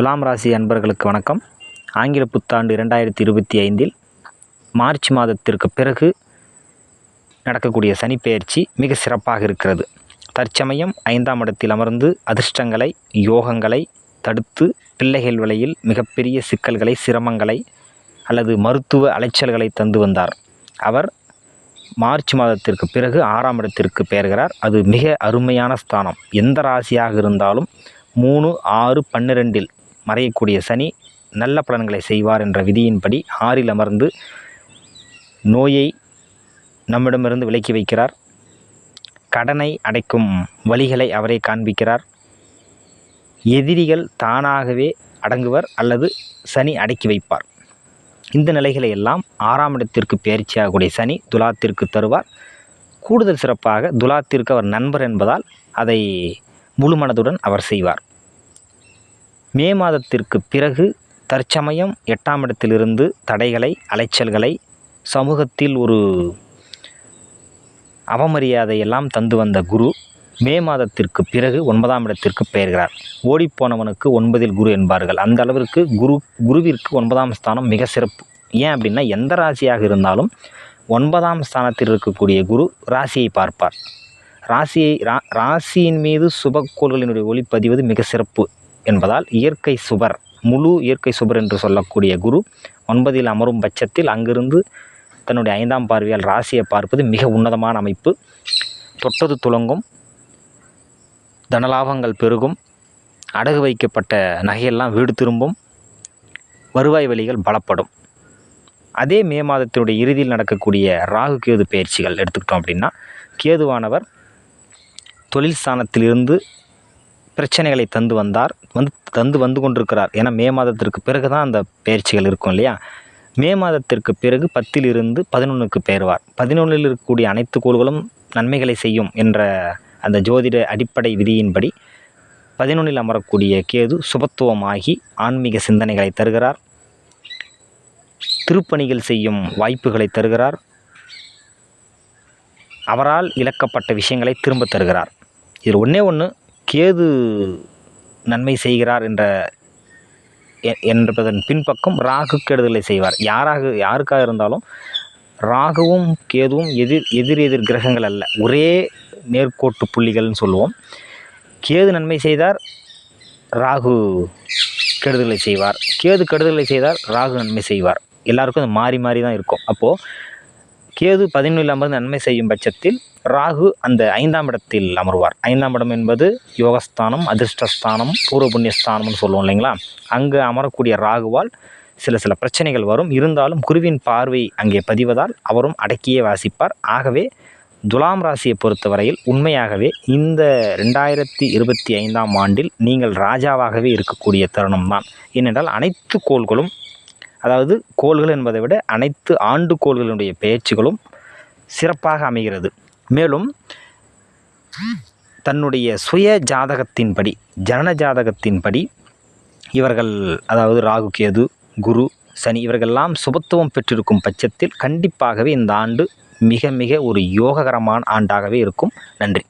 துலாம் ராசி அன்பர்களுக்கு வணக்கம். ஆங்கில புத்தாண்டு இரண்டாயிரத்தி இருபத்தி ஐந்தில் மார்ச் மாதத்திற்கு பிறகு நடக்கக்கூடிய சனிப்பெயர்ச்சி மிக சிறப்பாக இருக்கிறது. தற்சமயம் ஐந்தாம் இடத்தில் அமர்ந்து அதிர்ஷ்டங்களை யோகங்களை தடுத்து பிள்ளைகள் விலையில் மிகப்பெரிய சிக்கல்களை சிரமங்களை அல்லது மருத்துவ அலைச்சல்களை தந்து வந்தார். அவர் மார்ச் மாதத்திற்கு பிறகு ஆறாம் இடத்திற்கு பெயர்கிறார். அது மிக அருமையான ஸ்தானம். எந்த ராசியாக இருந்தாலும் மூணு ஆறு பன்னிரெண்டில் மறையக்கூடிய சனி நல்ல பலன்களை செய்வார் என்ற விதியின்படி ஆறில் அமர்ந்து நோயை நம்மிடமிருந்து விலக்கி வைக்கிறார். கடனை அடைக்கும் வழிகளை அவரே காண்பிக்கிறார். எதிரிகள் தானாகவே அடங்குவர் அல்லது சனி அடக்கி வைப்பார். இந்த நிலைகளை எல்லாம் ஆறாம் இடத்திற்கு பயிற்சியாகக்கூடிய சனி துலாத்திற்கு தருவார். கூடுதல் சிறப்பாக துலாத்திற்கு அவர் நண்பர் என்பதால் அதை முழு மனதுடன் அவர் செய்வார். மே மாதத்திற்கு பிறகு தற்சமயம் எட்டாம் இடத்திலிருந்து தடைகளை அலைச்சல்களை சமூகத்தில் ஒரு அவமரியாதையெல்லாம் தந்து வந்த குரு மே மாதத்திற்கு பிறகு ஒன்பதாம் இடத்திற்கு பெயர்கிறார். ஓடிப்போனவனுக்கு ஒன்பதில் குரு என்பார்கள். அந்த அளவிற்கு குரு குருவிற்கு ஒன்பதாம் ஸ்தானம் மிக சிறப்பு. ஏன் அப்படின்னா எந்த ராசியாக இருந்தாலும் ஒன்பதாம் ஸ்தானத்தில் இருக்கக்கூடிய குரு ராசியை பார்ப்பார். ராசியை ரா ராசியின் மீது சுபக்கோள்களினுடைய ஒளி பதிவது மிக சிறப்பு. என்பதால் இயற்கை சுவர் முழு இயற்கை சுவர் என்று சொல்லக்கூடிய குரு ஒன்பதில் அமரும் பட்சத்தில் அங்கிருந்து தன்னுடைய ஐந்தாம் பார்வையால் ராசியை பார்ப்பது மிக உன்னதமான அமைப்பு. தொட்டது துலங்கும் தனலாபங்கள் பெருகும் அடகு வைக்கப்பட்ட நகையெல்லாம் வீடு திரும்பும் வருவாய் வழிகள் பலப்படும். அதே மே மாதத்தினுடைய இறுதியில் நடக்கக்கூடிய ராகு கேது பயிற்சிகள் எடுத்துக்கிட்டோம் அப்படின்னா கேதுவானவர் தொழில் ஸ்தானத்திலிருந்து பிரச்சனைகளை தந்து வந்தார். வந்து தந்து வந்து கொண்டிருக்கிறார். ஏன்னா மே மாதத்திற்கு பிறகு தான் அந்த பயிற்சிகள் இருக்கும் இல்லையா? மே மாதத்திற்கு பிறகு பத்திலிருந்து பதினொன்றுக்கு பெயர்வார். பதினொன்றில் இருக்கக்கூடிய அனைத்து கோள்களும் நன்மைகளை செய்யும் என்ற அந்த ஜோதிட அடிப்படை விதியின்படி பதினொன்றில் அமரக்கூடிய கேது சுபத்துவமாகி ஆன்மீக சிந்தனைகளை தருகிறார். திருப்பணிகள் செய்யும் வாய்ப்புகளை தருகிறார். அவரால் இழக்கப்பட்ட விஷயங்களை திரும்ப தருகிறார். இது ஒன்றே ஒன்று கேது நன்மை செய்கிறார் என்ற என்பதன் பின்பக்கம் ராகு கெடுதலை செய்வார். யாராக யாருக்காக இருந்தாலும் ராகுவும் கேதுவும் எதிர் எதிர் எதிர் கிரகங்கள் அல்ல. ஒரே நேர்கோட்டு புள்ளிகள்னு சொல்லுவோம். கேது நன்மை செய்தார் ராகு கெடுதலை செய்வார். கேது கெடுதலை செய்தார் ராகு நன்மை செய்வார். எல்லாருக்கும் அது மாறி மாறி தான் இருக்கும். அப்போது கேது பதினொன்றில் அமர்ந்து நன்மை செய்யும் பட்சத்தில் ராகு அந்த ஐந்தாம் இடத்தில் அமர்வார். ஐந்தாம் இடம் என்பது யோகஸ்தானம் அதிர்ஷ்டஸ்தானம் பூர்வ புண்ணியஸ்தானம்னு சொல்லுவோம் இல்லைங்களா? அங்கே அமரக்கூடிய ராகுவால் சில சில பிரச்சனைகள் வரும். இருந்தாலும் குருவின் பார்வை அங்கே பதிவதால் அவரும் அடக்கியே வாசிப்பார். ஆகவே துலாம் ராசியை பொறுத்தவரையில் உண்மையாகவே இந்த ரெண்டாயிரத்தி இருபத்தி ஐந்தாம் ஆண்டில் நீங்கள் ராஜாவாகவே இருக்கக்கூடிய தருணம் தான் ஏனென்றால் அனைத்து கோள்களும் அதாவது கோள்கள் என்பதை விட அனைத்து ஆண்டு கோள்களுடைய பெயர்ச்சிகளும் சிறப்பாக அமைகிறது. மேலும் தன்னுடைய சுய ஜாதகத்தின்படி ஜனன ஜாதகத்தின்படி இவர்கள் அதாவது ராகு கேது குரு சனி இவர்களெல்லாம் சுபத்துவம் பெற்றிருக்கும் பட்சத்தில் கண்டிப்பாகவே இந்த ஆண்டு மிக மிக ஒரு யோககரமான ஆண்டாகவே இருக்கும். நன்றி.